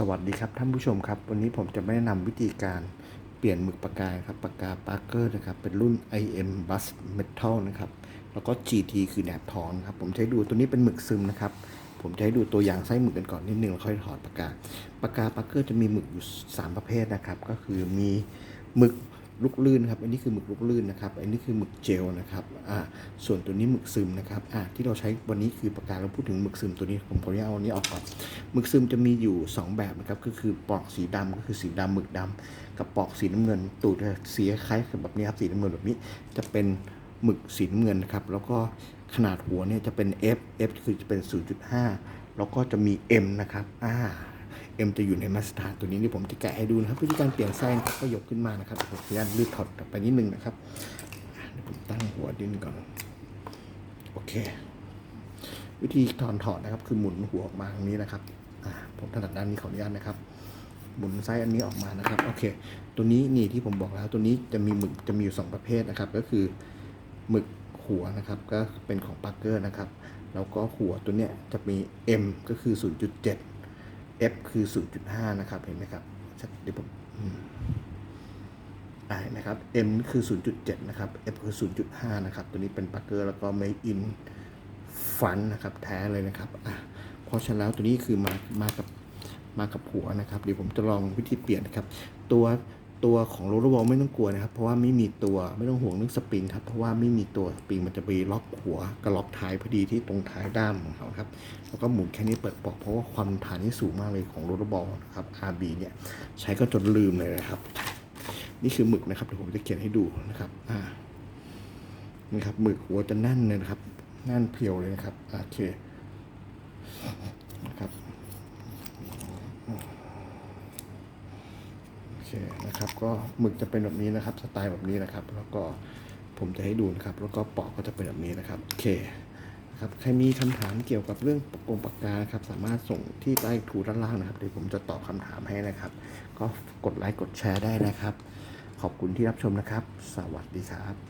สวัสดีครับท่านผู้ชมครับ วันนี้ผมจะแนะนำวิธีการเปลี่ยนหมึกปากกาครับปากกาปาร์เกอร์นะครับ เป็นรุ่น IM Bus Metal นะครับ แล้วก็ GT คือแหนบทองครับ ผมใช้ดูตัวนี้เป็นหมึกซึมนะครับ ผมจะให้ดูตัวอย่างไส้หมึกกันก่อนนิดนึงแล้วค่อยถอดปากกาปากกาปาร์เกอร์จะมีหมึกอยู่ 3 ประเภทนะครับ ก็คือมีหมึก ลูกลื่นครับ อันนี้คือหมึกลูกลื่นนะครับ อันนี้คือหมึกเจลนะครับ อ่า ส่วนตัวนี้หมึกซึมนะครับ อ่า ที่เราใช้วันนี้คือปากกาเราพูดถึงหมึกซึมตัวนี้ ผมขออนุญาตเอาอันนี้ออกก่อน หมึกซึมจะมีอยู่ 2 แบบนะครับ ก็คือปลอกสีดำก็คือสีดำหมึกดำกับปลอกสีน้ำเงิน ตูดสีคล้ายกับแบบนี้ครับ สีน้ำเงินแบบนี้ จะเป็นหมึกสีน้ำเงินนะครับ แล้วก็ขนาดหัวเนี่ยจะเป็น F F คือจะเป็น 0.5 แล้วก็จะมี M นะครับ อ่า M จะอยู่ในมาสตาร์ตัวนี้ที่ผมจะแกะให้ดูนะครับวิธีการเปลี่ยนไส้นก็ยกขึ้นมานะครับผมขออนุญาตลืดถอดไปนิดนึงนะครับผมตั้งหัวดินก่อนโอเค วิธีถอนถอดนะครับ คือหมุนหัวออกมาตรงนี้นะครับผมถนัดด้านนี้ขออนุญาตนะครับ หมุนไส้อันนี้ออกมานะครับโอเค ตัวนี้นี่ที่ผมบอกแล้วตัวนี้จะมีหมึกจะมีอยู่สองประเภทนะครับ ก็คือหมึกหัวนะครับ ก็เป็นของปาร์เกอร์นะครับแล้วก็หัวตัวเนี้ยจะมี M ก็คือ 0.7 F คือ 0.5 นะครับ เห็นไหมครับชัดเดี๋ยวผมอ่าเห็นะครับ M คือ 0.7 นะครับ F คือ 0.5 นะครับ ตัวนี้เป็นปักเกอร์แล้วก็ made in ฟันนะครับ แท้เลยนะครับอะเพราะฉะนั้นแล้วตัวนี้คือมามากับมากับหัวนะครับ เดี๋ยวผมจะลองวิธีเปลี่ยนนะครับ ตัว ตัวของโรลเลอร์บอลไม่ต้องกลัวนะครับ เพราะว่าไม่มีตัวไม่ต้องห่วงเรื่องสปริงครับ เพราะว่าไม่มีตัวสปริงมันจะไปล็อกหัวกับล็อกท้ายพอดีที่ตรงท้ายด้ามของเขาครับ แล้วก็หมุนแค่นี้เปิดปอกเพราะว่าความฐานนี่สูงมากเลยของโรลเลอร์บอลนะครับ RB เนี่ยใช้ก็จนลืมเลยนะครับ นี่คือหมึกนะครับเดี๋ยวผมจะเขียนให้ดูนะครับอ่านี่ครับหมึกหัวจะแน่นเลยนะครับแน่นเพียวเลยนะครับโอเคนะครับโอ เคนะครับ ก็หมึกจะเป็นแบบนี้นะครับ สไตล์แบบนี้นะครับ แล้วก็ผมจะให้ดูนะครับ แล้วก็ปอกก็จะเป็นแบบนี้นะครับโอเคครับใครมีคำถามเกี่ยวกับเรื่องปกกงปากกานะครับ สามารถส่งที่ใต้ทูด้านล่างนะครับเดี๋ยวผมจะตอบคำถามให้นะครับ ก็กดไลค์กดแชร์ได้นะครับ ขอบคุณที่รับชมนะครับ สวัสดีครับ